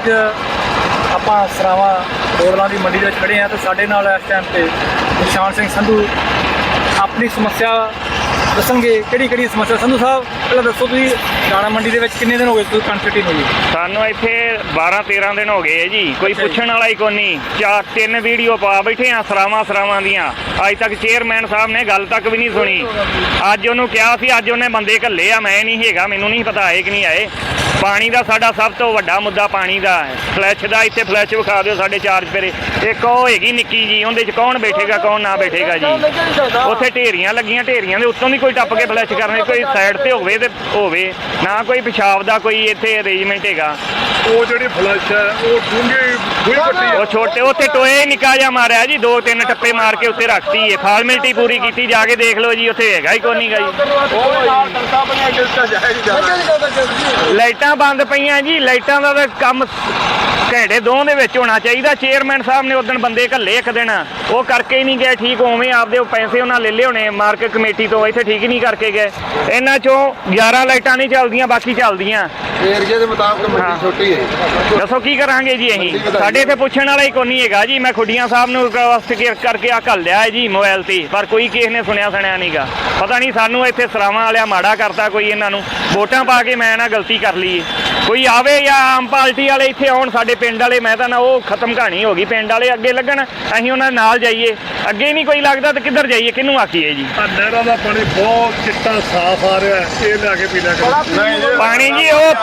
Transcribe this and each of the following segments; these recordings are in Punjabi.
ਅੱਜ ਆਪਾਂ ਸਰਾਵਾ ਬੋੜਲਾਂ ਦੀ ਮੰਡੀ ਦੇ ਵਿੱਚ ਖੜੇ ਆ ਤੇ ਸਾਡੇ ਨਾਲ ਇਸ ਟਾਈਮ ਤੇ ਨਿਸ਼ਾਨ ਸਿੰਘ ਸੰਧੂ ਆਪਣੀ ਸਮੱਸਿਆ ਦੱਸਣਗੇ। ਕਿਹੜੀ ਕਿਹੜੀ ਸਮੱਸਿਆ? ਸੰਧੂ ਸਾਹਿਬ ਪਹਿਲਾਂ ਦੱਸੋ ਤੁਸੀਂ ਦਾਣਾ ਮੰਡੀ ਦੇ ਵਿੱਚ ਕਿੰਨੇ ਦਿਨ ਹੋ ਗਏ ਤੁਸੀਂ ਨੂੰ ਜੀ? ਸਾਨੂੰ ਇੱਥੇ 12 13 ਦਿਨ ਹੋ ਗਏ ਹੈ ਜੀ। ਕੋਈ। ਪੁੱਛਣ ਵਾਲਾ ਹੀ ਕੋਈ ਨਹੀਂ। ਚਾਰ ਤਿੰਨ ਵੀਡੀਓ ਪਾ ਬੈਠੇ ਆ ਸਰਾਵਾਂ ਸਰਾਵਾਂ ਦੀਆਂ। ਅੱਜ ਤੱਕ ਚੇਅਰਮੈਨ ਸਾਹਿਬ ਨੇ ਗੱਲ ਤੱਕ ਵੀ ਨਹੀਂ ਸੁਣੀ। ਅੱਜ ਉਹਨੂੰ ਕਿਹਾ ਸੀ ਅੱਜ ਉਹਨੇ ਬੰਦੇ ਘੱਲੇ ਆ ਮੈਂ ਨਹੀਂ ਹੈਗਾ ਮੈਨੂੰ ਨਹੀਂ ਪਤਾ ਆਏ ਕਿ ਨਹੀਂ ਆਏ। ਪਾਣੀ ਦਾ ਸਾਡਾ ਸਭ ਤੋਂ ਵੱਡਾ ਮੁੱਦਾ ਪਾਣੀ ਦਾ ਹੈ। ਫਲੈਸ਼ ਦਾ ਇੱਥੇ ਫਲੈਸ਼ ਵਿਖਾ ਦਿਓ ਸਾਡੇ ਚਾਰਜ ਪਰੇ ਇੱਕ ਉਹ ਹੈਗੀ ਨਿੱਕੀ ਜੀ? ਉਹਦੇ 'ਚ ਕੌਣ ਬੈਠੇਗਾ ਕੌਣ ਨਾ ਬੈਠੇਗਾ ਜੀ? ਉੱਥੇ ਢੇਰੀਆਂ ਲੱਗੀਆਂ ਢੇਰੀਆਂ ਦੇ ਉੱਤੋਂ ਦੀ ਕੋਈ ਟੱਪ ਕੇ ਫਲੈਸ਼ ਕਰਨੇ ਕੋਈ ਸਾਈਡ ਤੇ ਹੋਵੇ ਤੇ ਹੋਵੇ। ਨਾ ਕੋਈ ਪਿਸ਼ਾਬ ਦਾ ਕੋਈ ਇੱਥੇ ਅਰੇਂਜਮੈਂਟ ਹੈਗਾ। ਉਹ ਜਿਹੜੀ ਫਲਸ਼ ਹੈ ਉਹ ਡੂੰਘੀ ਖੂਹੀ ਪੱਟੀ ਹੈ। ਉਹ ਛੋਟੇ ਉੱਥੇ ਟੋਏ ਨਿੱਕਾ ਜਿਹਾ ਮਾਰਿਆ ਜੀ। ਦੋ ਤਿੰਨ ਟੱਪੇ ਮਾਰ ਕੇ ਉੱਤੇ ਰੱਖਤੀ ਏ ਫਾਰਮੈਲਿਟੀ ਪੂਰੀ ਕੀਤੀ ਜਾ ਕੇ ਦੇਖ ਲਓ ਜੀ। ਉੱਥੇ ਹੈਗਾ ਹੀ ਕੋਈ ਨਹੀਂਗਾ ਜੀ। ਲਾਈਟਾਂ ਬੰਦ ਪਈਆਂ ਜੀ ਲਾਈਟਾਂ ਦਾ ਤਾਂ ਕੰਮ ਘੈਂਡੇ ਦੋ ਦੇ ਵਿੱਚ ਹੋਣਾ ਚਾਹੀਦਾ। ਚੇਅਰਮੈਨ ਸਾਹਿਬ ਨੇ ਉਦੋਂ ਬੰਦੇ ਘੱਲੇ ਇੱਕ ਦਿਨ। ਉਹ ਕਰਕੇ ਹੀ ਨਹੀਂ ਗਏ ਠੀਕ ਉਵੇਂ ਆਪਦੇ ਉਹ ਪੈਸੇ ਉਹਨਾਂ ਲੈ ਲਏ ਹੋਣੇ ਮਾਰਕੀਟ ਕਮੇਟੀ ਤੋਂ ਇੱਥੇ ਠੀਕ ਨਹੀਂ ਕਰਕੇ ਗਏ। ਇਹਨਾਂ ਚੋਂ 11 ਲਾਈਟਾਂ ਨਹੀਂ ਚੱਲਦੀਆਂ ਬਾਕੀ ਚੱਲਦੀਆਂ। ਏਰੀਆ ਦੇ ਮੁਤਾਬਕ। ਮੰਡੀ ਛੋਟੀ ਹੈ ਦੱਸੋ ਕੀ ਕਰਾਂਗੇ ਜੀ ਅਸੀਂ? ਸਾਡੇ ਇੱਥੇ ਪੁੱਛਣ ਵਾਲਾ ਹੀ ਕੋਈ ਨਹੀਂ ਹੈਗਾ ਜੀ। ਮੈਂ ਖੁੱਡੀਆਂ ਸਾਹਿਬ ਨੂੰ ਰਿਕਵੈਸਟ ਕਰ- ਕਰਕੇ ਆ ਘੱਲ ਲਿਆ ਹੈ ਜੀ ਮੋਬਾਈਲ ਤੇ। ਪਰ ਕੋਈ ਕਿਸੇ ਨੇ ਸੁਣਿਆ ਸੁਣਿਆ ਨਹੀਂਗਾ ਪਤਾ ਨਹੀਂ ਸਾਨੂੰ ਇੱਥੇ ਸਰਾਵਾਂ ਵਾਲਿਆ ਮਾੜਾ ਕਰਤਾ ਕੋਈ ਇਹਨਾਂ ਨੂੰ। ਵੋਟਾਂ ਪਾ ਕੇ ਮੈਂ ਨਾ ਗਲਤੀ ਕਰ ਲਈ। ਕੋਈ ਆਵੇ ਜਾਂ ਆਮ ਪਾਰਟੀ ਵਾਲੇ ਇੱਥੇ ਆਉਣ ਸਾਡੇ ਪਿੰਡ ਵਾਲੇ ਮੈਂ ਤਾਂ ਨਾ ਉਹ ਖਤਮ ਕਹਾਣੀ ਹੋ ਗਈ ਪਿੰਡ ਵਾਲੇ ਅੱਗੇ ਲੱਗਣ ਅਸੀਂ ਉਹਨਾਂ ਨਾਲ ਜਾਈਏ। ਅੱਗੇ ਨਹੀਂ ਕੋਈ ਲੱਗਦਾ ਤੇ ਕਿੱਧਰ ਜਾਈਏ ਕਿਹਨੂੰ ਆਖੀਏ ਜੀ? ਆ ਨਹਿਰਾਂ ਦਾ ਪਾਣੀ ਬਹੁਤ ਚਿੱਟਾ ਸਾਫ਼ ਆ ਰਿਹਾ ਹੈ। ਇਹ ਲਿਆ ਕੇ ਪੀ ਲਿਆ ਕਰੋ। ਪਾਣੀ ਜੀ ਉਹ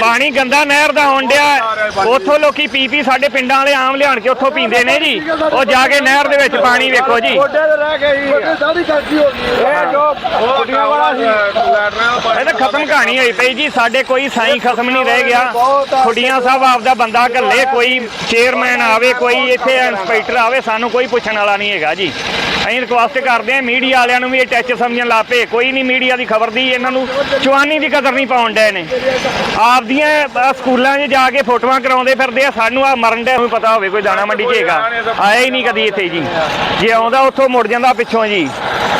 ਪਾਣੀ ਗੰਦਾ ਨਹਿਰ ਦਾ ਆਉਣ ਡਿਆ। ਹੈ। ਉੱਥੋਂ ਲੋਕੀ ਪੀ ਪੀ ਸਾਡੇ ਪਿੰਡਾਂ ਵਾਲੇ ਆਮ ਲਿਆਣ ਕੇ ਉੱਥੋਂ ਪੀਂਦੇ ਨੇ ਜੀ। ਉਹ ਜਾ ਕੇ ਨਹਿਰ ਦੇ ਵਿੱਚ ਪਾਣੀ ਵੇਖੋ ਜੀ। ਸਾਡੀ ਕਰਦੀ ਹੋ ਗਈ। ਇਹ ਜੋ ਕੁੜੀਆਂ ਵਾਲਾ ਸੀ। ਇਹ ਤਾਂ ਖਤਮ ਕਹਾਣੀ ਹੋਈ ਪਈ ਜੀ। ਸਾਡੇ ਕੋਈ ਸਾਈ ਖਤਮ ਨਹੀਂ ਰਹਿ ਗਿਆ। ਖੁੱਡੀਆਂ ਸਾਹਿਬ ਆਪਦਾ ਬੰਦਾ ਘੱਲੇ ਕੋਈ ਚੇਅਰਮੈਨ ਆਵੇ, ਕੋਈ ਇੱਥੇ ਇੰਸਪੈਕਟਰ ਆਵੇ, ਸਾਨੂੰ ਕੋਈ ਪੁੱਛਣ ਵਾਲਾ ਨਹੀਂ ਹੈਗਾ ਜੀ। ਅਸੀਂ ਰਿਕੁਐਸਟ ਕਰਦੇ ਹਾਂ ਮੀਡੀਆ ਵਾਲਿਆਂ ਨੂੰ ਵੀ ਇਹ ਟੱਚ ਸਮਝਣ ਲੱਪੇ ਕੋਈ ਨਹੀਂ ਮੀਡੀਆ ਦੀ ਖਬਰ ਦੀ ਇਹਨਾਂ ਨੂੰ ਚਵਾਨੀ ਦੀ ਕਦਰ ਨਹੀਂ ਪਾਉਣ ਡਏ ਨੇ। ਆਪਦੀਆਂ ਸਕੂਲਾਂ 'ਚ ਜਾ ਕੇ ਫੋਟੋਆਂ ਕਰਾਉਂਦੇ ਫਿਰਦੇ ਆ ਸਾਨੂੰ ਆ ਮਰਨ ਦੇ ਨੂੰ ਪਤਾ ਹੋਵੇ ਕੋਈ ਦਾਣਾ ਮੰਡੀ 'ਚ ਹੈਗਾ। ਆਇਆ ਹੀ ਨਹੀਂ ਕਦੀ ਇੱਥੇ ਜੀ। ਜੇ ਆਉਂਦਾ ਉੱਥੋਂ ਮੁੜ ਜਾਂਦਾ ਪਿੱਛੋਂ ਜੀ।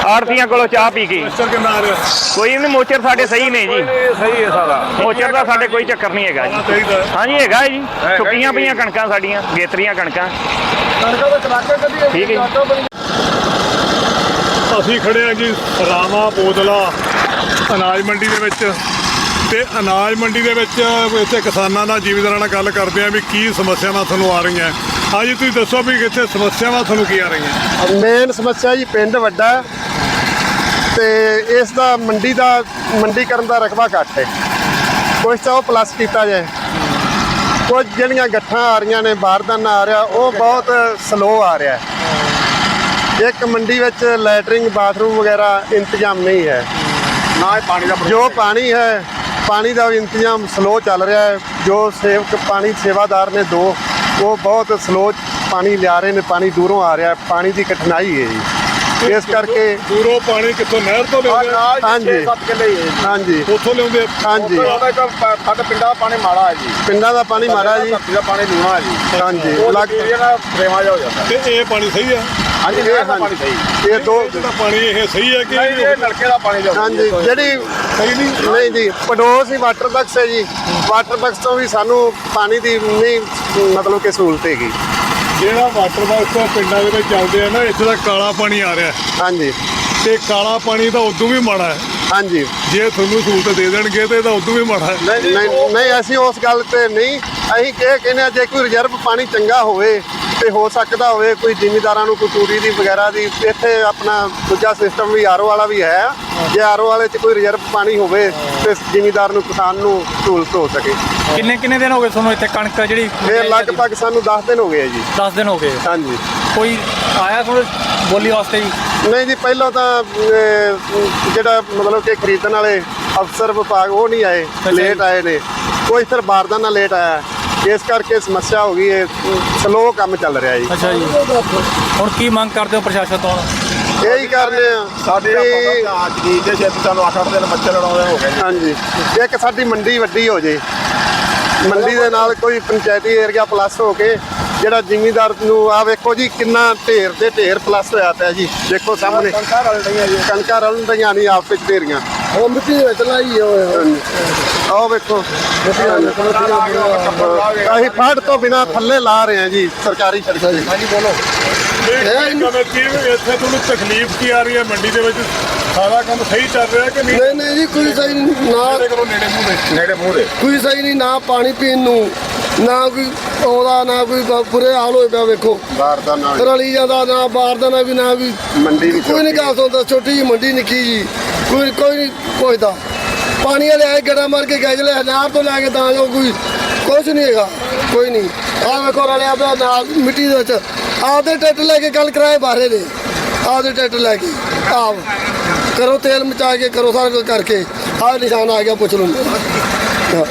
ਆੜਤੀਆਂ ਕੋਲੋਂ ਚਾਹ ਪੀ ਕੇ। ਕੋਈ ਨਹੀਂ ਮੋਚਰ ਸਾਡੇ ਸਹੀ ਨੇ ਜੀ। ਸਹੀ ਹੈ ਸਾਰਾ। ਮੋਚਰ ਦਾ ਸਾਡੇ ਕੋਈ ਚੱਕਰ ਨਹੀਂ ਹੈਗਾ ਜੀ। ਹਾਂਜੀ ਹੈਗਾ ਜੀ। ਸੁੱਕੀਆਂ ਪਈਆਂ ਕਣਕਾਂ ਸਾਡੀਆਂ ਗੇਤਰੀਆਂ ਕਣਕਾਂ। ਕਣਕਾਂ ਦੇ ਚਲਾਕੇ ਕਦੀ ਠੀਕ ਹੈ। ਅਸੀਂ ਖੜੇ ਹਾਂ ਜੀ ਰਾਮਾ ਬੋਦਲਾ ਅਨਾਜ ਮੰਡੀ ਦੇ ਵਿੱਚ। ਤੇ ਅਨਾਜ ਮੰਡੀ ਦੇ ਵਿੱਚ ਇੱਥੇ ਕਿਸਾਨਾਂ ਨਾਲ ਜ਼ਿਮੀਂਦਾਰਾਂ ਨਾਲ ਗੱਲ ਕਰਦੇ ਆ ਵੀ ਕੀ ਸਮੱਸਿਆਵਾਂ ਤੁਹਾਨੂੰ ਆ ਰਹੀਆਂ। ਹਾਂਜੀ, ਤੁਸੀਂ ਦੱਸੋ ਵੀ ਇੱਥੇ ਸਮੱਸਿਆਵਾਂ ਤੁਹਾਨੂੰ ਕੀ ਆ ਰਹੀਆਂ? ਮੇਨ ਸਮੱਸਿਆ ਜੀ ਪਿੰਡ ਵੱਡਾ ਹੈ ਤੇ ਇਸ ਦਾ ਮੰਡੀ ਦਾ ਮੰਡੀਕਰਨ ਦਾ ਰਕਬਾ ਘੱਟ ਹੈ। ਕੁਛ ਤਾਂ ਉਹ ਪਲੱਸ ਕੀਤਾ ਜਾਏ। ਕੁਝ ਜਿਹੜੀਆਂ ਗੱਠਾਂ ਆ ਰਹੀਆਂ ਨੇ, ਬਾਰਦਾਨਾ ਆ ਰਿਹਾ, ਉਹ ਬਹੁਤ ਸਲੋ ਆ ਰਿਹਾ ਇੱਕ ਮੰਡੀ ਵਿੱਚ ਲੈਟਰਿੰਗ ਬਾਥਰੂਮ ਵਗੈਰਾ ਇੰਤਜ਼ਾਮ ਨਹੀਂ ਹੈ। ਨਾ ਇਹ ਪਾਣੀ ਦਾ ਜੋ ਪਾਣੀ ਹੈ ਪਾਣੀ ਦਾ ਵੀ ਇੰਤਜ਼ਾਮ ਸਲੋ ਚੱਲ ਰਿਹਾ ਹੈ। ਜੋ ਸੇਵਕ ਪਾਣੀ ਸੇਵਾਦਾਰ ਨੇ ਦੋ ਉਹ ਬਹੁਤ ਸਲੋ ਪਾਣੀ ਲਿਆ ਰਹੇ ਨੇ ਪਾਣੀ ਦੂਰੋਂ ਆ ਰਿਹਾ ਹੈ। ਪਾਣੀ ਦੀ ਕਠਿਨਾਈ ਹੈ ਜੀ। ਇਸ ਕਰਕੇ ਦੂਰੋਂ ਪਾਣੀ ਕਿੱਥੋਂ ਨਹਿਰ ਤੋਂ ਲਿਆਉਂਦੇ ਆ? ਹਾਂਜੀ ਹਾਂਜੀ। ਉੱਥੋਂ ਲਿਆਉਂਦੇ ਆ? ਹਾਂਜੀ ਸਾਡੇ ਪਿੰਡਾਂ ਦਾ ਪਾਣੀ ਮਾੜਾ ਹੈ ਜੀ। ਪਿੰਡਾਂ ਦਾ ਪਾਣੀ ਮਾੜਾ ਜੀ। ਧਰਤੀ ਦਾ ਪਾਣੀ ਲੂਣਾ ਹੈ ਜੀ। ਹਾਂਜੀ ਲੱਗ ਏਰੀਆ ਦਾ ਪ੍ਰੇਮਾ ਜਾ ਹੋ ਜਾਂਦਾ। ਤੇ ਇਹ ਪਾਣੀ ਸਹੀ ਹੈ? ਹਾਂਜੀ ਨਹਿਰ ਦਾ ਪਾਣੀ ਸਹੀ। ਇਹ ਦੋ ਜਿਹੜਾ ਪਾਣੀ ਇਹ ਸਹੀ ਹੈ ਕਿ ਨਹੀਂ ਇਹ ਨਲਕੇ ਦਾ ਪਾਣੀ ਜਾ ਹਾਂਜੀ ਜਿਹੜੀ ਸਹੀ ਨਹੀਂ। ਨਹੀਂ ਜੀ ਪਡੋਸ ਹੀ ਵਾਟਰ ਬਕਸ ਹੈ ਜੀ। ਵਾਟਰ ਬਕਸ ਤੋਂ ਵੀ ਸਾਨੂੰ ਪਾਣੀ ਦੀ ਨਹੀਂ ਮਤਲਬ ਕਿ ਸਹੂਲਤ ਹੈਗੀ। ਜਿਹੜਾ ਵਾਟਰ ਬਾਕਸ ਪਿੰਡਾਂ ਦੇ ਵਿੱਚ ਚੱਲਦੇ ਆ ਨਾ ਇੱਥੇ ਦਾ ਕਾਲਾ ਪਾਣੀ ਆ ਰਿਹਾ। ਹਾਂਜੀ। ਤੇ ਕਾਲਾ ਪਾਣੀ ਤਾਂ ਉਦੋਂ ਵੀ ਮਾੜਾ ਹੈ। ਹਾਂਜੀ। ਜੇ ਤੁਹਾਨੂੰ ਸਹੂਲਤ ਦੇ ਦੇਣਗੇ ਤੇ ਤਾਂ ਉਦੋਂ ਵੀ ਮਾੜਾ ਹੈ। ਨਹੀਂ ਨਹੀਂ ਨਹੀਂ ਅਸੀਂ ਉਸ ਗੱਲ ਤੇ ਨਹੀਂ ਅਸੀਂ ਇਹ ਕਹਿੰਦੇ ਆ ਜੇ ਕੋਈ ਰਿਜ਼ਰਵ ਪਾਣੀ ਚੰਗਾ ਹੋਵੇ ਤੇ ਹੋ ਸਕਦਾ ਹੋਵੇ ਕੋਈ ਜ਼ਿਮੀਦਾਰਾਂ ਨੂੰ ਕੋਈ ਤੂੜੀ ਦੀ ਵਗੈਰਾ ਦੀ ਇੱਥੇ ਆਪਣਾ ਦੂਜਾ ਸਿਸਟਮ ਵੀ ਆਰਓ ਵਾਲਾ ਵੀ ਹੈ। ਜੇ ਆਰਓ ਵਾਲੇ 'ਚ ਕੋਈ ਰਿਜ਼ਰਵ ਪਾਣੀ ਹੋਵੇ ਤੇ ਜ਼ਿਮੀਦਾਰ ਨੂੰ ਕਿਸਾਨ ਨੂੰ ਸਹੂਲਤ ਹੋ ਸਕੇ। ਕਿੰਨੇ ਕਿੰਨੇ ਦਿਨ ਹੋ ਗਏ ਤੁਹਾਨੂੰ ਇੱਥੇ ਕਣਕ ਜਿਹੜੀ ਇਹ ਲਗਭਗ ਸਾਨੂੰ 10 ਦਿਨ ਹੋ ਗਏ ਆ ਜੀ। 10 ਦਿਨ ਹੋ ਗਏ। ਹਾਂਜੀ। ਕੋਈ ਆਇਆ ਤੁਹਾਨੂੰ ਬੋਲੀ ਵਾਸਤੇ ਜੀ? ਨਹੀਂ ਜੀ ਪਹਿਲਾਂ ਤਾਂ ਅਹ, ਜਿਹੜਾ ਮਤਲਬ ਕਿ ਖਰੀਦਣ ਵਾਲੇ ਅਫਸਰ ਵਿਭਾਗ ਉਹ ਨਹੀਂ ਆਏ ਜੀ। ਲੇਟ ਆਏ ਨੇ। ਕੋਈ ਸਿਰ ਬਾਰਦਾਨਾ ਲੇਟ ਆਇਆ। ਇਸ ਕਰਕੇ ਸਮੱਸਿਆ ਹੋ ਗਈ ਹੈ ਸਲੋ ਕੰਮ ਚੱਲ ਰਿਹਾ ਜੀ। ਅੱਛਾ ਜੀ। ਹੁਣ ਕੀ ਮੰਗ ਕਰਦੇ ਹੋ ਪ੍ਰਸ਼ਾਸਨ ਤੋਂ? ਇਹੀ ਕਰਨੇ ਆ ਸਾਡੇ ਆਪਾਂ ਅੱਜ ਦੀ ਜੇ ਛੇਤੀ ਸਾਨੂੰ 8-8 ਦਿਨ ਬੱਚੇ ਲੜਾਉਂਦੇ ਹੋ ਗਏ। ਜੀ ਹਾਂਜੀ। ਇੱਕ ਸਾਡੀ ਮੰਡੀ ਵੱਡੀ ਹੋ ਜੇ। ਮੰਡੀ ਦੇ ਨਾਲ ਕੋਈ ਪੰਚਾਇਤੀ ਏਰੀਆ ਪਲੱਸ ਹੋ ਕੇ ਜਿਹੜਾ ਜ਼ਿਮੀਂਦਾਰ ਨੂੰ ਆ ਵੇਖੋ ਜੀ ਕਿੰਨਾ ਢੇਰ ਦੇ ਢੇਰ ਪਲੱਸ ਹੋਇਆ ਪਿਆ ਜੀ। ਦੇਖੋ ਸਾਹਮਣੇ। ਕਣਕਾਂ ਰਲ ਰਹੀਆਂ ਜੀ। ਕਣਕਾਂ ਰਲਣ ਰਹੀਆਂ ਨਹੀਂ ਆਪਸ ਵਿੱਚ ਢੇਰੀਆਂ। ਉਹ ਮਿੱਟੀ ਦੇ ਵਿੱਚ ਲਾਈ ਹੋਏ। ਆਓ ਵੇਖੋ। ਅਸੀਂ ਫੜ ਤੋਂ ਬਿਨਾ ਥੱਲੇ ਲਾ ਰਹੇ ਹਾਂ ਜੀ ਸਰਕਾਰੀ ਸੜਕਾਂ ਜੀ ਹਾਂਜੀ ਬੋਲੋ। ਇਹ ਕਮੇਟੀ ਇੱਥੇ ਤੁਹਾਨੂੰ ਤਕਲੀਫ ਕੀ ਆ ਰਹੀ ਹੈ? ਮੰਡੀ ਦੇ ਵਿੱਚ ਸਾਰਾ ਕੰਮ ਸਹੀ ਚੱਲ ਰਿਹਾ ਕਿ ਨਹੀਂ? ਨਹੀਂ ਨਹੀਂ ਜੀ ਕੋਈ ਸਹੀ ਨਹੀਂ। ਨਾ ਇਹਦੇ ਕੋਲੋਂ ਨੇੜੇ ਮੂੰਹ ਦੇ। ਨੇੜੇ ਮੂੰਹ ਦੇ। ਕੋਈ ਸਹੀ ਨਹੀਂ ਨਾ ਪਾਣੀ ਪੀਣ ਨੂੰ ਨਾ ਕੋਈ ਆਉਂਦਾ ਨਾ ਕੋਈ ਬੁਰੇ ਹਾਲ ਹੋਏ ਪਿਆ ਵੇਖੋ। ਬਾਹਰ ਦਾ ਨਾਲ ਰਲੀ ਜਾਂਦਾ ਨਾ ਬਾਹਰ ਦਾ ਨਾ ਵੀ ਨਾ ਵੀ। ਮੰਡੀ ਵੀ ਕੋਈ ਨਹੀਂ ਗੱਲ ਸੁਣਦਾ ਛੋਟੀ ਜੀ ਮੰਡੀ ਨਿੱਕੀ ਜੀ। ਕੋਈ ਕੋਈ ਨਹੀਂ ਪੁੱਛਦਾ ਪਾਣੀ ਵਾਲੇ ਆਏ, ਗੜਾ ਮਾਰ ਕੇ ਗਏ ਲੈ ਨਾਰ ਤੋਂ ਲੈ ਕੇ ਤਾਂ ਜੋ ਕੋਈ ਕੁਝ ਨਹੀਂ ਹੈਗਾ, ਕੋਈ ਨਹੀਂ ਆਹ ਵੇਖੋ ਰਲਿਆ ਪਿਆ ਨਾਲ, ਮਿੱਟੀ ਦੇ ਵਿੱਚ। ਆਪਦੇ ਟਰੈਕਟਰ ਲੈ ਕੇ ਗੱਲ ਕਰਾਏ ਬਾਹਰੇ ਨੇ ਆਪਦੇ ਟਰੈਕਟਰ ਲੈ ਕੇ। ਆਪ ਕਰੋ ਤੇਲ ਮਚਾ ਕੇ, ਕਰੋ ਸਾਰਾ ਕੁਝ ਕਰਕੇ। ਆਹ ਨਿਸ਼ਾਨ ਆ ਗਿਆ ਪੁੱਛ ਲਓ। ਹਾਂ।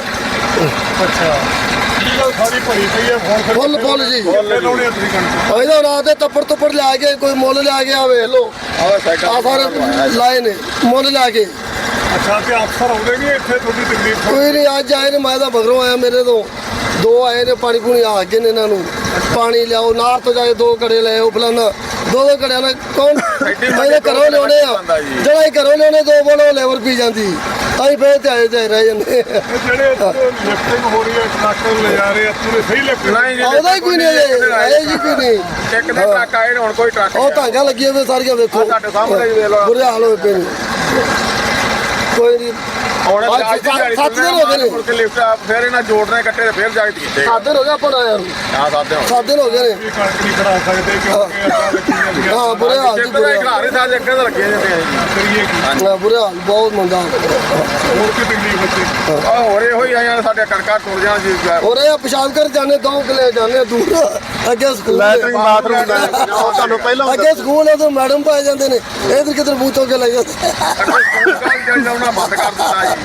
ਸਾਰੀ ਭਰੀ ਪਈ ਹੈ ਫੋਨ ਫਿਰ ਫੁੱਲ ਫੁੱਲ ਜੀ। ਕਿੱਥੇ ਲਾਉਣੇ ਆ ਤੁਸੀਂ ਕਣਕ। ਇਹਦਾ ਰਾਤ ਦੇ ਤੱਪੜ ਤੁੱਪੜ ਲਿਆ ਕੇ ਕੋਈ ਮੁੱਲ ਲਿਆ ਕੇ ਆ ਵੇਖ ਲਓ। ਆਹ ਸਾਈਕਲ ਆ ਸਾਰੇ ਲਾਏ ਨੇ ਮੁੱਲ ਲਿਆ ਕੇ। ਅੱਛਾ ਤੇ ਅਫਸਰ ਆਉਂਦੇ ਨਹੀਂ ਇੱਥੇ ਤੁਹਾਡੀ ਤਕਲੀਫ ਕੋਈ ਨਹੀਂ ਅੱਜ ਆਏ ਨੇ ਮੈਂ ਤਾਂ ਬਗਰੋਂ ਆਇਆ ਮੇਰੇ ਤੋਂ। ਦੋ ਆਏ ਨੇ ਪਾਣੀ ਪੂਣੀ ਆ ਗਏ ਨੇ ਇਹਨਾਂ ਨੂੰ। ਪਾਣੀ ਲਿਆਓ ਨਾਰ ਤੋਂ ਜਾਏ ਦੋ ਕੜੇ ਲੈ ਆਓ ਫਲਾਨਾ। ਦੋ ਦੋ ਕੜਿਆਂ ਨਾਲ ਕੌਣ? ਮੈਂ ਤਾਂ ਘਰੋਂ ਲਿਆਉਣੇ ਆ। ਜਿਹੜਾ ਹੀ ਘਰੋਂ ਲਿਆਉਣੇ ਦੋ ਬੋਲੋ ਲੇਬਰ ਪੀ ਜਾਂਦੀ। ਅਸੀਂ ਫੇਰ ਤੇ ਆਏ ਤੇ ਰਹਿ ਜਾਂਦੇ ਜਿਹੜੇ ਲਿਫਟਿੰਗ ਹੋ। ਰਹੀ ਹੈ ਟਰੱਕ ਲੈ ਜਾ ਰਹੇ ਆ ਪੂਰੇ ਸਹੀ ਲਿਫਟਿੰਗ ਨਹੀਂ ਜੀ ਆਉਂਦਾ ਹੀ ਕੋਈ ਨਹੀਂ ਆਏ ਜੀ ਕੋਈ ਨਹੀਂ। ਇੱਕ ਦੇ ਟਰੱਕ ਆਏ ਨੇ ਹੁਣ ਕੋਈ ਟਰੱਕ ਉਹ ਤਾਂਗਾ ਲੱਗੀਆਂ ਵੇ ਸਾਰੀਆਂ ਵੇਖੋ। ਆਹ ਤੁਹਾਡੇ ਸਾਹਮਣੇ ਹੀ ਵੇਖ ਲਓ। ਬੁਰੇ ਹਾਲ ਹੋਏ ਪਏ ਕੋਈ ਨਹੀਂ। ਹੁਣ ਅੱਜ ਅੱਜ ਦੀ ਦਿਹਾੜੀ ਸੱਤ ਦਿਨ ਹੋ ਗਏ ਨੇ। ਮੁੜ ਕੇ ਲਿਫਟ ਆ, ਫਿਰ ਇਹਨਾਂ ਜੋੜਨੇ ਇਕੱਠੇ ਤੇ ਫਿਰ ਜਾ ਕੇ ਕੀਤੇ ਸੱਤ ਦਿਨ ਹੋ ਗਏ ਆਪਾਂ ਨੂੰ ਆਇਆ ਨੂੰ। ਆ ਸਾਦੇ ਹੁਣ ਸੱਤ ਦਿਨ ਹੋ ਗਏ ਨੇ। ਵੀ ਕਣਕ ਨਹੀਂ ਖੜਾ ਸਕਦੇ ਕਿਉਂਕਿ ਅੱਛਾ ਲੱਗੀਆਂ ਦੀਆਂ ਹਾਂ ਬੁਰੇ ਹਾਲ ਜੀ ਜਿੱਦਾਂ ਬੁਰੇ ਦੇ ਹਾਲ। ਘਰ ਹੀ ਸਾਰੇ ਅੱਗੇ ਤਾਂ ਲੱਗੇ ਜਾਂਦੇ ਆ ਜੀ। ਕਰੀਏ ਕੀ? ਹਾਂ, ਬੁਰੇ ਹਾਲ ਬਹੁਤ ਮੰਦਾ ਹੋਰ ਕੀ ਤਕਲੀਫ ਇੱਥੇ ਆ ਹੋਰ ਇਹੋ ਹੀ ਆਇਆ ਸਾਡੇ ਕਣਕਾਂ ਟੁੱਟ ਜਾਣ ਜੀ। ਹੋ ਰਹੇ ਆ ਪਿਸ਼ਾਬ ਕਰ ਜਾਣੇ ਦੋ ਕਿਲੇ ਜਾਣੇ ਦੂਰ। ਅੱਗੇ ਸਕੂਲ ਲੈਟਰਿੰਗ ਬਾਥਰੂਮ ਲੈ ਉਹ ਤੁਹਾਨੂੰ ਪਹਿਲਾਂ ਅੱਗੇ ਸਕੂਲ ਹੈ ਤਾਂ ਮੈਡਮ ਪਾਏ ਜਾਂਦੇ ਨੇ। ਇਧਰ ਕਿਧਰ ਬੂਤੋਂ ਕੇ ਲੈ ਜਾਂਦੇ। ਅੱਗੇ ਸਕੂਲ ਕਾਲ ਬੰਦ ਕਰ ਦਿੱਤਾ ਜੀ।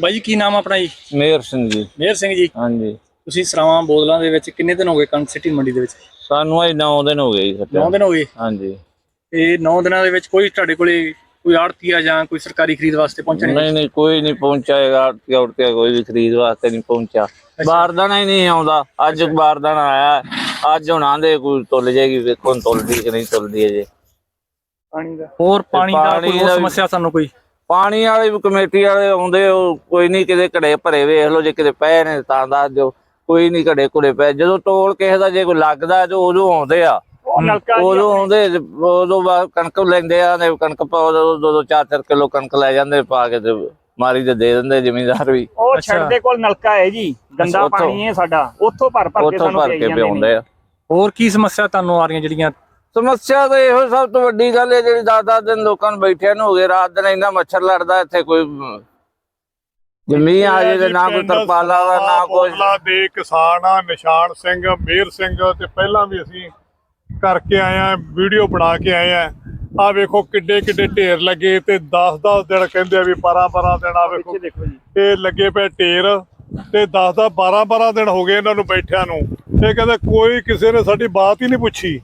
ਬਾਈ ਕੀ ਨਾਮ ਆਪਣਾ ਜੀ? ਮੇਹਰ ਸਿੰਘ ਜੀ। ਮੇਹਰ ਸਿੰਘ ਜੀ। ਹਾਂਜੀ। ਤੁਸੀਂ ਸਰਾਵਾਂ ਬੋਦਲਾਂ ਦੇ ਵਿੱਚ ਕਿੰਨੇ ਦਿਨ ਹੋ ਗਏ ਕਣਕ ਸਿਟੀ ਮੰਡੀ ਦੇ ਵਿੱਚ? ਸਾਨੂੰ ਅਜ 9 ਦਿਨ ਹੋ ਗਏ ਜੀ 9 ਸੱਟਿਆ ਦਿਨ ਹੋ ਗਏ? ਹਾਂਜੀ। ਇਹ 9 ਦਿਨਾਂ ਦੇ ਵਿੱਚ ਕੋਈ ਤੁਹਾਡੇ ਕੋਲੇ ਕੋਈ ਆੜਤੀਆ ਜਾਂ ਕੋਈ ਸਰਕਾਰੀ ਖਰੀਦ ਵਾਸਤੇ ਪਹੁੰਚਣ ਨਹੀਂ? ਨਹੀਂ ਕੋਈ ਨਹੀਂ ਪਹੁੰਚਾਏਗਾ ਆੜਤੀਆ ਉੜਤੀਆ ਕੋਈ ਵੀ ਖਰੀਦ ਵਾਸਤੇ ਨਹੀਂ ਪਹੁੰਚਾ ਬਾਰਦਾਨਾ ਹੀ ਨਹੀਂ ਆਉਂਦਾ। ਅੱਜ ਬਾਰਦਾਨਾ ਆਇਆ। ਅੱਜ ਹੁਣ ਆਂਦੇ ਕੋਈ ਤੁੱਲ ਜਾਏਗੀ ਵੇਖੋ ਤੁੱਲਦੀ ਕਿ ਨਹੀਂ ਤੁੱਲਦੀ ਅਜੇ। ਪਾਣੀ ਦਾ। ਹੋਰ ਪਾਣੀ ਦਾ ਕੋਈ ਹੋਰ ਸਮੱਸਿਆ ਸਾਨੂੰ ਕੋਈ? ਪਾਣੀ ਵਾਲੇ ਵੀ ਕਮੇਟੀ ਵਾਲੇ ਆਉਂਦੇ ਉਹ ਕੋਈ ਨਹੀਂ ਕਿਤੇ ਘੜੇ ਭਰੇ ਵੇਖ ਲਓ ਜੇ ਕਿਤੇ ਪਏ ਨੇ ਤਾਂ ਦੱਸ ਦਿਓ। ਕੋਈ ਨਹੀਂ ਘੜੇ ਘੁੜੇ ਪਏ। ਜਦੋਂ ਟੋਲ ਕਿਸੇ ਦਾ ਜੇ ਕੋਈ ਲੱਗਦਾ ਜੋ ਉਦੋਂ ਆਉਂਦੇ ਆ। ਉਹ ਨਲਕਾ ਜੀ ਉਦੋਂ ਆਉਂਦੇ ਉਦੋਂ ਬਾਅਦ ਕਣਕ ਲੈਂਦੇ ਆ ਤੇ ਕਣਕ ਦੋ ਦੋ ਚਾਰ ਚਾਰ ਕਿਲੋ ਕਣਕ ਲੈ ਜਾਂਦੇ ਪਾ ਕੇ ਤੇ ਮਾਰੀ ਤੇ ਦੇ ਦਿੰਦੇ ਜ਼ਿਮੀਂਦਾਰ ਵੀ। ਉਹ। ਛੱਡ ਦੇ ਕੋਲ ਨਲਕਾ ਹੈ ਜੀ ਗੰਦਾ ਪਾਣੀ ਹੈ ਸਾਡਾ। ਉੱਥੋਂ ਭਰ ਭਰ ਕੇ ਸਾਨੂੰ ਭਰ ਕੇ ਜਾਂਦੇ ਨੇ। ਪਿਆਉਂਦੇ ਆ। ਹੋਰ ਕੀ ਸਮੱਸਿਆ ਤੁਹਾਨੂੰ ਆ ਰਹੀਆਂ ਜਿਹੜੀਆਂ ਸਮੱਸਿਆ ਤਾਂ ਇਹੋ ਸਭ ਤੋਂ ਵੱਡੀ ਗੱਲ ਹੈ ਜਿਹੜੀ 10-10 ਦਿਨ ਲੋਕਾਂ ਨੂੰ ਬੈਠਿਆਂ ਨੂੰ ਹੋ ਗਏ ਰਾਤ ਦਿਨ ਇੰਨਾ ਮੱਛਰ ਲੜਦਾ ਇੱਥੇ ਕੋਈ ਜਮੀ ਆ ਜੇ ਤੇ ਨਾ ਕੋਈ ਤਰਪਾਲਾ ਦਾ ਨਾ ਕੋਈ ਦੇ ਕਿਸਾਨ ਆ ਨਿਸ਼ਾਨ ਸਿੰਘ ਮੇਰ ਸਿੰਘ ਤੇ ਪਹਿਲਾਂ ਵੀ ਅਸੀਂ ਕਰਕੇ ਆਏ ਆ ਵੀਡੀਓ ਬਣਾ ਕੇ ਆਏ ਆ। ਆ ਵੇਖੋ ਕਿੱਡੇ ਕਿੱਡੇ ਢੇਰ ਲੱਗੇ ਤੇ 10-10 ਦਿਨ ਕਹਿੰਦੇ ਆ ਵੀ 12-12 ਦਿਨ ਆ ਵੇਖੋ। ਇਹ ਲੱਗੇ ਪਏ ਢੇਰ ਤੇ 10-10 12-12 ਦਿਨ ਹੋ ਗਏ ਇਹਨਾਂ ਨੂੰ ਬੈਠਿਆਂ ਨੂੰ। ਇਹ ਕਹਿੰਦੇ ਕੋਈ ਕਿਸੇ ਨੇ ਸਾਡੀ ਬਾਤ ਹੀ ਨਹੀਂ ਪੁੱਛੀ।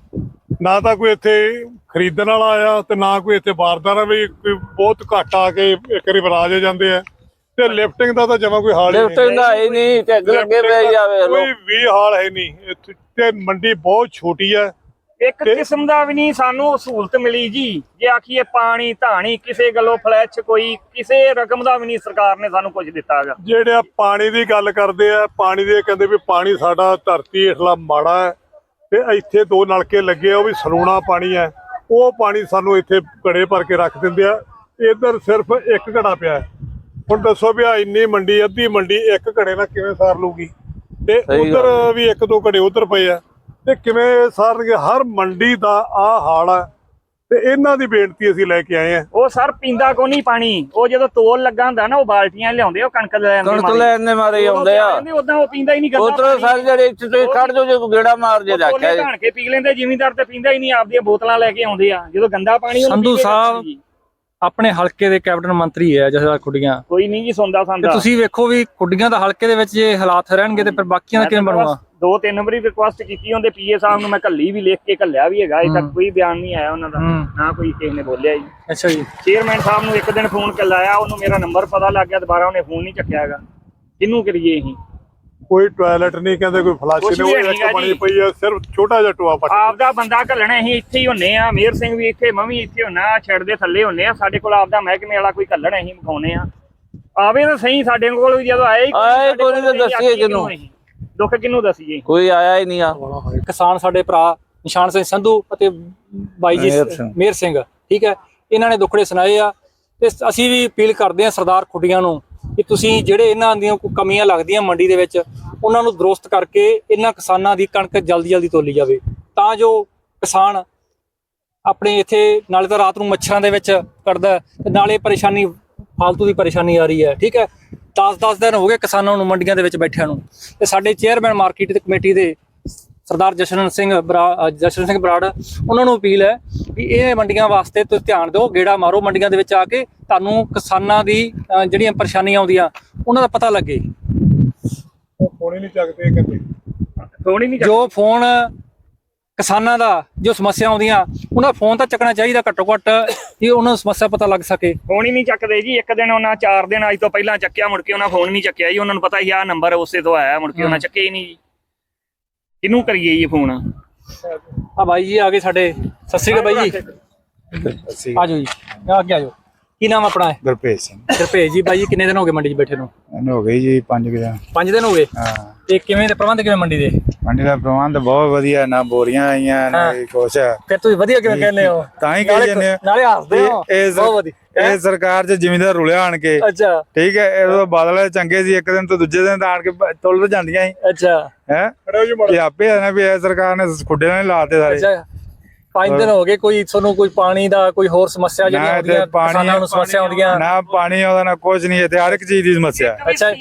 ਨਾ ਤਾਂ ਕੋਈ ਇੱਥੇ ਖਰੀਦਣ ਵਾਲਾ ਆਇਆ ਤੇ ਨਾ ਕੋਈ ਇੱਥੇ ਬਾਰਦਾਨਾ ਵੀ ਕੋਈ ਬਹੁਤ ਘੱਟ ਆ ਕੇ ਇੱਕ ਵਾਰੀ ਬਰਾਜ ਜਾਂਦੇ ਆ। ਤੇ ਲਿਫਟਿੰਗ ਦਾ ਤਾਂ ਜਮਾ ਕੋਈ ਹਾਲ ਹੀ ਨਹੀਂ। ਦਾ ਹੀ ਨਹੀਂ ਤੇ ਅੱਗੇ ਲੱਗੇ ਪਏ ਆ ਲਓ ਕੋਈ ਵੀ ਹਾਲ ਹੈ ਨਹੀਂ। ਇੱਥੇ ਤੇ ਮੰਡੀ ਬਹੁਤ ਛੋਟੀ ਹੈ ਇੱਕ ਕਿਸਮ ਦਾ ਵੀ ਨਹੀਂ ਸਾਨੂੰ ਸਹੂਲਤ ਮਿਲੀ ਜੀ। ਜੇ ਆਖੀਏ ਪਾਣੀ ਧਾਣੀ ਕਿਸੇ ਗੱਲੋਂ ਫਲੈਸ਼ ਕੋਈ ਕਿਸੇ ਰਕਮ ਦਾ ਵੀ ਨਹੀਂ ਸਰਕਾਰ ਨੇ ਸਾਨੂੰ ਕੁਝ ਦਿੱਤਾ ਹੈਗਾ ਜਿਹੜੇ ਆ ਪਾਣੀ ਦੀ ਗੱਲ ਕਰਦੇ ਆ ਪਾਣੀ ਦੇ ਕਹਿੰਦੇ ਵੀ ਪਾਣੀ ਸਾਡਾ ਧਰਤੀ ਹੇਠਲਾ ਮਾੜਾ ਹੈ। ਤੇ ਇੱਥੇ ਦੋ ਨਲਕੇ ਲੱਗੇ ਆ ਉਹ ਵੀ ਸਲੂਣਾ ਪਾਣੀ ਹੈ। ਉਹ ਪਾਣੀ ਸਾਨੂੰ ਇੱਥੇ ਘੜੇ ਭਰ ਕੇ ਰੱਖ ਦਿੰਦੇ ਆ। ਇੱਧਰ ਸਿਰਫ ਇੱਕ ਘੜਾ ਪਿਆ। ਹੁਣ ਦੱਸੋ ਵੀ ਆ ਇੰਨੀ ਮੰਡੀ ਅੱਧੀ ਮੰਡੀ ਇੱਕ ਘੜੇ ਨਾਲ ਕਿਵੇਂ ਸਾਰ ਲੂਗੀ ਤੇ ਉਧਰ ਵੀ ਇੱਕ ਦੋ ਘੜੇ ਉਧਰ ਪਏ ਆ। ਤੇ ਕਿਵੇਂ ਸਾਰਨਗੇ? ਹਰ ਮੰਡੀ ਦਾ ਆ ਹਾਲ ਹੈ ਤੇ ਇਹਨਾਂ ਦੀ ਬੇਨਤੀ ਅਸੀਂ ਲੈ ਕੇ ਆਏ ਆ। ਉਹ ਸਰ ਪੀਂਦਾ ਕੋ ਨਹੀਂ ਪਾਣੀ? ਉਹ ਜਦੋਂ ਤੋਲ ਲੱਗਾ ਹੁੰਦਾ ਨਾ ਉਹ ਬਾਲਟੀਆਂ ਲਿਆਉਂਦੇ ਉਹ ਕਣਕ ਲੈਣ ਦੇ ਕਣਕ ਲੈਣ ਦੇ ਮਾਰੇ ਆਉਂਦੇ ਆ। ਉਦਾਂ ਉਹ ਪੀਂਦਾ ਹੀ ਨਹੀਂ ਗੰਦਾ ਉਧਰ ਸਾਰੇ ਜਿਹੜੇ ਇੱਥੇ ਤੁਸੀਂ ਕੱਢ ਜੋ ਜੇ ਗੇੜਾ ਮਾਰ ਜੇ ਰੱਖਿਆ। ਧਾਣ ਕੇ ਪੀ ਲੈਂਦੇ ਜ਼ਿਮੀਂਦਾਰ ਤੇ ਪੀਂਦਾ ਹੀ ਨਹੀਂ ਆਪਦੀਆਂ ਬੋਤਲਾਂ ਲੈ ਕੇ ਆਉਂਦੇ ਆ। ਜਦੋਂ ਗੰਦਾ ਪਾਣੀ ਸੰਧੂ ਸਾਹਿਬ। ਆਪਣੇ ਹਲਕੇ ਦੇ ਕੈਬਨਿਟ ਮੰਤਰੀ ਹੈ ਜਸਦਾ ਖੁੱਡੀਆਂ। ਕੋਈ ਨਹੀਂ ਜੀ ਸੁਣਦਾ ਤੇ ਸੰਦਾ ਤੁਸੀਂ ਵੇਖੋ ਵੀ ਖੁੱਡੀਆਂ ਦਾ ਹਲਕੇ ਦੇ ਵਿੱਚ ਜੇ ਹਾਲਾਤ ਰਹਿਣਗੇ ਤੇ ਫਿਰ ਬਾਕੀਆਂ ਦਾ ਕਿਵੇਂ ਬਣੂਗਾ? ਦੋ ਤਿੰਨ ਵਾਰੀ ਰਿਕੁਐਸਟ ਕੀਤੀ ਉਹਦੇ ਪੀਏ ਸਾਹਿਬ ਨੂੰ ਮੈਂ ਕੱਲੀ ਵੀ ਲਿਖ ਕੇ ਕੱਲਿਆ ਵੀ ਹੈਗਾ ਅਜੇ ਤੱਕ ਕੋਈ ਬਿਆਨ ਨਹੀਂ ਆਇਆ ਉਹਨਾਂ ਦਾ ਹੂੰ। ਨਾ ਕੋਈ ਕਿਸੇ ਨੇ ਬੋਲਿਆ ਜੀ। ਅੱਛਾ ਜੀ। ਚੇਅਰਮੈਨ ਸਾਹਿਬ ਨੂੰ ਇੱਕ ਦਿਨ ਫੋਨ ਕਰ ਲਾਇਆ ਉਹਨੂੰ ਮੇਰਾ ਨੰਬਰ ਪਤਾ ਲੱਗ ਗਿਆ ਦੁਬਾਰਾ ਉਹਨੇ ਫੋਨ ਨਹੀਂ ਚੱਕਿਆ ਹੈਗਾ। ਕਿਹਨੂੰ ਕਰੀਏ ਅਸੀਂ? ਕੋਈ ਟਾਇਲਟ ਨਹੀਂ ਕਹਿੰਦੇ ਕੋਈ ਫਲਾਸ਼ੀ ਕੁਛ ਨਹੀਂ ਵੀ ਉਹ ਹੈਗਾ ਇੱਕ ਬਣੀ ਜੀ। ਪਈ ਹੈ ਸਿਰਫ ਛੋਟਾ ਜਿਹਾ ਟੋਆ ਪੱਟ ਆਪਦਾ ਬੰਦਾ ਘੱਲਣਾ ਅਸੀਂ ਇੱਥੇ ਹੀ ਹੁੰਨੇ ਆ ਮੇਰ ਸਿੰਘ ਵੀ ਇੱਥੇ ਮੈਂ ਵੀ ਇੱਥੇ ਹੁੰਨਾ ਛੱਡ ਦੇ ਥੱਲੇ ਹੁੰਨੇ ਆ ਸਾਡੇ ਕੋਲ ਆਪਦਾ ਮਹਿਕਮੇ ਵਾਲਾ ਕੋਈ ਘੱਲਣ ਅਸੀਂ ਵਿਖਾਉਨੇ ਆ। ਆਵੇ ਤਾਂ ਸਹੀ ਸਾਡੇ ਕੋਲ ਵੀ ਜਦੋਂ ਹੀ ਹੀ ਸਾਡੇ ਕੋਲ ਕੋਈ ਨੀ ਤਾਂ ਦੱਸੀਏ ਕਿਹਨੂੰ। ਦੁੱਖ ਕਿਹਨੂੰ ਦਸੀਏ? ਕੋਈ ਆਇਆ ਹੀ ਨਹੀਂ ਆ। ਕਿਸਾਨ ਸਾਡੇ ਭਰਾ ਨਿਸ਼ਾਨ ਸਿੰਘ ਸੰਧੂ ਅਤੇ ਬਾਈ ਜੀ ਮੇਹਰ ਸਿੰਘ। ਮੇਰ ਸਿੰਘ ਠੀਕ ਹੈ। ਇਹਨਾਂ ਨੇ ਦੁੱਖੜੇ ਸੁਣਾਏ ਆ ਤੇ ਅਸੀਂ ਵੀ ਅਪੀਲ ਕਰਦੇ ਹਾਂ ਸਰਦਾਰ ਖੁੱਡੀਆਂ ਨੂੰ ਕਿ ਤੁਸੀਂ ਜਿਹੜੇ ਇਹਨਾਂ ਦੀਆਂ ਕੋਈ ਕਮੀਆਂ ਲੱਗਦੀਆਂ ਮੰਡੀ ਦੇ ਵਿੱਚ, ਉਹਨਾਂ ਨੂੰ ਦਰੁਸਤ ਕਰਕੇ ਇਹਨਾਂ ਕਿਸਾਨਾਂ ਦੀ ਕਣਕ ਜਲਦੀ ਜਲਦੀ ਤੋਲੀ ਜਾਵੇ। ਤਾਂ ਜੋ ਕਿਸਾਨ ਆਪਣੇ ਇੱਥੇ ਨਾਲੇ ਤਾਂ ਰਾਤ ਨੂੰ ਮੱਛਰਾਂ ਦੇ ਵਿੱਚ ਕੱਢਦਾ ਹੈ ਤੇ ਨਾਲੇ ਪਰੇਸ਼ਾਨੀ ਫालतू ਦੀ ਪਰੇਸ਼ਾਨੀ ਆ ਰਹੀ ਹੈ, ਠੀਕ ਹੈ? 10-10 ਦਿਨ ਹੋ ਗਏ ਕਿਸਾਨਾਂ ਨੂੰ ਮੰਡੀਆਂ ਦੇ ਵਿੱਚ ਬੈਠਿਆਂ ਨੂੰ। ਤੇ ਸਾਡੇ ਚੇਅਰਮੈਨ ਮਾਰਕੀਟ ਕਮੇਟੀ ਦੇ ਸਰਦਾਰ ਜਸ਼ਨ ਸਿੰਘ ਜਸ਼ਨ ਸਿੰਘ ਬਰਾੜ ਉਹਨਾਂ ਨੂੰ ਅਪੀਲ ਹੈ ਕਿ ਇਹ ਮੰਡੀਆਂ ਵਾਸਤੇ ਤੁਸੀਂ ਧਿਆਨ ਦਿਓ ਗੇੜਾ ਮਾਰੋ ਮੰਡੀਆਂ ਦੇ ਵਿੱਚ ਆ ਕੇ ਤੁਹਾਨੂੰ ਕਿਸਾਨਾਂ ਦੀ ਜਿਹੜੀਆਂ ਪਰੇਸ਼ਾਨੀਆਂ ਆਉਂਦੀਆਂ ਉਹਨਾਂ ਦਾ ਪਤਾ ਲੱਗੇ। ਫੋਨ ਹੀ ਨਹੀਂ ਚੱਕਦੇ ਕਹਿੰਦੇ। ਥੋੜੀ ਨਹੀਂ ਜੋ ਫੋਨ ਕਿਸਾਨਾਂ ਦਾ ਜੋ ਸਮੱਸਿਆ ਆਉਂਦੀਆਂ ਉਹਨਾਂ ਦਾ ਫੋਨ ਤਾਂ ਚੱਕਣਾ ਚਾਹੀਦਾ ਘੱਟੋ ਘੱਟ ਕਿ ਉਹਨਾਂ ਨੂੰ ਸਮੱਸਿਆ ਪਤਾ ਲੱਗ ਸਕੇ। ਫੋਨ ਹੀ ਨਹੀਂ ਚੱਕਦੇ ਜੀ ਇੱਕ ਦਿਨ ਉਹਨਾਂ ਚਾਰ ਦਿਨ ਅੱਜ ਤੋਂ ਪਹਿਲਾਂ ਚੱਕਿਆ ਮੁੜ ਕੇ ਉਹਨਾਂ ਫੋਨ ਨਹੀਂ ਚੱਕਿਆ ਜੀ ਉਹਨਾਂ ਨੂੰ ਪਤਾ ਹੀ ਆ ਨੰਬਰ ਉਸੇ ਤੋਂ ਆਇਆ ਮੁੜ ਕੇ ਉਹਨਾਂ ਚੱਕਿਆ ਹੀ ਨਹੀਂ ਜੀ। ਕਿਹਨੂੰ ਕਰੀਏ ਜੀ ਫੋਨ? ਆ ਬਾਈ ਜੀ ਆ ਗਏ ਸਾਡੇ। ਸਤਿ ਸ੍ਰੀ ਅਕਾਲ ਬਾਈ ਜੀ। ਆ ਜਾਓ ਜੀ। ਆ ਅੱਗੇ ਆ ਜਾਓ। ਕੀ ਨਾਮ ਆਪਣਾ ਹੈ? ਗੁਰਪ੍ਰੀਤ ਸਿੰਘ। ਗੁਰਭੇਜ ਜੀ ਬਾਈ ਜੀ ਕਿੰਨੇ ਦਿਨ ਹੋ ਗਏ ਮੰਡੀ 'ਚ ਬੈਠੇ ਨੂੰ? ਇਹਨੂੰ ਹੋ ਗਈ ਜੀ 5 ਦਿਨ। 5 ਦਿਨ ਹੋ ਗਏ? ਹਾਂ। ਤੇ ਕਿਵੇਂ ਦੇ ਪ੍ਰਬੰਧ ਕਿਵੇਂ ਮੰਡੀ ਦੇ? ਮੰਡੀ ਦਾ ਪ੍ਰਬੰਧ ਬਹੁਤ ਵਧੀਆ ਨਾ ਬੋਰੀਆਂ ਆਈਆਂ ਨਾ ਹਾਂ। ਕੁਛ। ਫਿਰ ਤੁਸੀਂ ਵਧੀਆ ਕਿਵੇਂ ਕਹਿੰਦੇ ਹੋ? ਤਾਂ ਹੀ ਕਹੀ ਜਾਂਦੇ ਆ। ਨਾਲੇ ਹੱਸਦੇ ਹੋ। ਇਹ- ਇਹ ਬਹੁਤ ਵਧੀਆ। ਇਹ ਸਰਕਾਰ ਚ ਜ਼ਿਮੀਂਦਾਰ ਰੁਲਿਆ ਆਣ ਕੇ। ਅੱਛਾ। ਠੀਕ ਹੈ ਇਹ ਬਾਦਲ ਚੰਗੇ ਸੀ ਇੱਕ ਦਿਨ ਤੋਂ ਦੂਜੇ ਦਿਨ ਤਾਂ ਆਣ ਕੇ ਤੁੱਲ ਜਾਂਦੀਆਂ ਸੀ। ਅੱਛਾ। ਹੈ? ਇਹ ਆਪੇ ਨਾ ਵੀ ਇਹ ਸਰਕਾਰ ਨੇ ਖੁੱਡੇ ਨਾਲ ਲਾਤੇ ਸਾਰੇ। ਅੱਛਾ। ਪੰਜ ਦਿਨ ਹੋ ਗਏ ਕੋਈ ਤੁਹਾਨੂੰ ਕੋਈ ਪਾਣੀ ਦਾ ਕੋਈ ਹੋਰ ਸਮੱਸਿਆ ਜਿਹੜੀਆਂ ਆਉਂਦੀਆਂ ਕਿਸਾਨਾਂ ਨੂੰ ਸਮੱਸਿਆ ਆਉਂਦੀਆਂ? ਨਾ ਪਾਣੀ ਆਉਂਦਾ ਨਾ ਕੁਝ ਨਹੀਂ ਇੱਥੇ ਹਰ ਇੱਕ ਚੀਜ਼ ਦੀ ਸਮੱਸਿਆ। ਅੱਛਾ। ਇੱਕ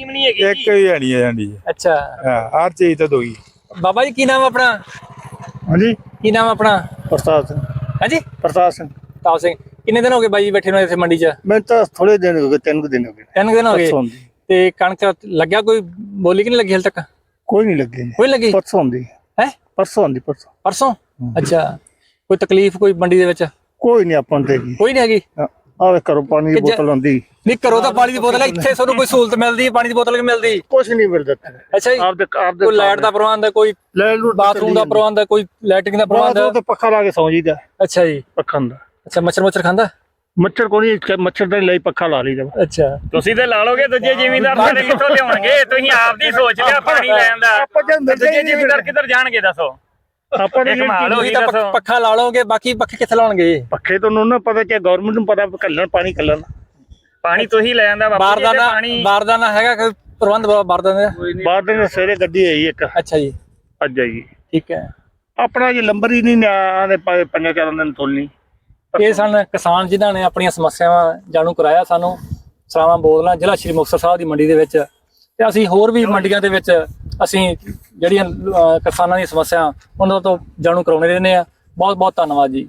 ਜੀ। ਹੀ ਹੈ ਨਹੀਂ ਹੈ ਜਾਂਦੀ ਅੱਛਾ। ਹਾਂ ਹਰ ਚੀਜ਼ ਤੇ ਦੋਈ ਬਾਬਾ ਜੀ ਕੀ ਨਾਮ ਆਪਣਾ? ਹਾਂਜੀ। ਕੀ ਨਾਮ ਆਪਣਾ? ਪ੍ਰਸਾਦ ਸਿੰਘ। ਹਾਂਜੀ? ਪ੍ਰਸਾਦ ਸਿੰਘ। ਤਾਪ ਸਿੰਘ। ਕਿੰਨੇ ਦਿਨ ਹੋ ਗਏ ਬਾਈ ਜੀ ਬੈਠੇ ਨੂੰ ਇੱਥੇ ਮੰਡੀ 'ਚ? ਮੈਂ ਤਾਂ ਥੋੜੇ ਦਿਨ ਹੋ ਗਏ ਤਿੰਨ ਕੁ ਦਿਨ ਹੋ ਗਏ। ਤਿੰਨ ਦਿਨ ਹੋ ਗਏ। ਤੇ ਕਣਕ ਲੱਗਿਆ ਕੋਈ? ਬੋਲੀ ਕਿ ਨਹੀਂ ਲੱਗੀ ਹਾਲੇ ਤੱਕ? ਕੋਈ ਨਹੀਂ ਲੱਗੇ। ਕੋਈ ਲੱਗੀ? ਪਰਸੋਂ ਦੀ ਹੈ? ਪਰਸੋਂ ਦੀ ਪਰਸੋਂ। ਪਰਸੋਂ? ਅੱਛਾ। ਕੋਈ ਤਕਲੀਫ ਕੋਈ ਮੰਡੀ ਦੇ ਵਿੱਚ? ਕੋਈ ਨਹੀਂ ਆਪਾਂ ਨੂੰ ਦੇਗੀ ਕੋਈ ਨਹੀਂ ਹੈਗੀ? ਆਵੇ ਕਰੋ ਪਾਣੀ ਦੀ ਕਿ ਜੇ- ਬੋਤਲ ਹੁੰਦੀ ਨਹੀਂ ਕਰੋ ਤਾਂ ਪਾਣੀ ਦੀ ਬੋਤਲ ਹੈ ਇੱਥੇ ਤੁਹਾਨੂੰ ਕੋਈ ਸਹੂਲਤ ਮਿਲਦੀ ਹੈ, ਪਾਣੀ ਦੀ ਬੋਤਲ ਕਿ ਮਿਲਦੀ। ਕੁਝ ਨਹੀਂ ਮਿਲਦਾ ਅੱਛਾ ਜੀ ਆਪਦੇ ਆਪਦੇ ਕੋਈ ਲਾਈਟ ਦਾ ਪ੍ਰਬੰਧ ਹੈ ਕੋਈ ਬਾਥਰੂਮ ਦਾ ਪ੍ਰਬੰਧ ਹੈ ਕੋਈ ਲੈਟਰਿੰਗ ਦਾ ਪ੍ਰਬੰਧ ਹੈ? ਤੇ ਪੱਖਾ ਲਾ ਕੇ ਸੌਂ ਜੀਦਾ ਅੱਛਾ ਜੀ। ਪੱਖਾ ਦਾ। ਅੱਛਾ ਮੱਛਰ ਮੱਛਰ ਖਾਂਦਾ? ਮੱਛਰ ਕੋਈ ਨਹੀਂ ਮੱਛਰ ਦਾ ਲਈ ਪੱਖਾ ਲਾ ਲਈਦਾ। ਅੱਛਾ। ਤੁਸੀਂ ਤੇ ਲਾ ਲੋਗੇ ਦੂਜੇ ਜ਼ਿਮੀਂਦਾਰ ਸਾਡੇ ਕਿੱਥੋਂ ਲਿਆਉਣਗੇ? ਤੁਸੀਂ ਆਪਦੀ ਸੋਚ ਲਿਆ ਪਾਣੀ ਲੈਣ ਦਾ। ਆਪਾਂ ਜੇ ਦੂਜੇ ਜ਼ਿਮੀਂਦਾਰ ਕਿੱਧਰ ਜਾਣਗੇ ਦੱਸੋ। ਆਪਾਂ ਇਹ ਕਮਾਲ ਹੋ ਤੁਸੀਂ ਤਾਂ ਪੱਖ- ਪੱਖਾ ਲਾ ਲਓਗੇ ਬਾਕੀ ਪੱਖੇ ਕਿੱਥੇ ਲਾਉਣਗੇ ਪੱਖੇ ਤੋਂ ਨੂੰ ਨਾ ਪਤਾ ਕਿ ਗਵਰਨਮੈਂਟ ਨੂੰ ਪਤਾ ਕੱਲਣ ਪਾਣੀ ਕੱਲਣ ਪਾਣੀ ਤੁਸੀਂ ਲੈ ਆਂਦਾ ਬਾਪੂ ਜੀ ਤੇ ਬਾਰਦਾਨਾ ਪਾਣੀ ਬਾਰਦਾਨਾ ਹੈਗਾ ਕੋਈ ਪ੍ਰਬੰਧ ਬਾਰਦਾਨੇ ਦਾ ਬਾਅਦ ਦੇ ਸਵੇਰੇ ਗੱਡੀ ਆਈ ਇੱਕ। ਅੱਛਾ ਜੀ। ਅੱਜ ਆਈ। ਠੀਕ ਹੈ। ਆਪਣਾ ਜੀ ਲੰਬਰ ਹੀ ਨਹੀਂ ਆਦੇ ਪੰਨੇ ਕਰਨ ਦਿਨ ਤੋਲਣੀ ਇਹ ਸਨ ਕਿਸਾਨ ਜਿਨ੍ਹਾਂ ਨੇ ਆਪਣੀਆਂ ਸਮੱਸਿਆਵਾਂ ਜਾਣੂ ਕਰਾਇਆ ਸਾਨੂੰ। ਸਰਾਵਾਂ ਬੋਲਣਾ ਜ਼ਿਲ੍ਹਾ ਸ਼੍ਰੀ ਮੁਕਤਸਰ ਸਾਹਿਬ ਦੀ ਮੰਡੀ ਦੇ ਵਿੱਚ। ਤੇ ਅਸੀਂ ਹੋਰ ਵੀ ਮੰਡੀਆਂ ਦੇ ਵਿੱਚ ਅਸੀਂ ਜਿਹੜੀਆਂ ਅਹ, ਕਿਸਾਨਾਂ ਦੀਆਂ ਸਮੱਸਿਆ ਉਹਨਾਂ ਤੋਂ ਜਾਣੂ ਕਰਾਉਣੇ ਰਹਿੰਦੇ ਆ ਬਹੁਤ ਬਹੁਤ ਧੰਨਵਾਦ ਜੀ।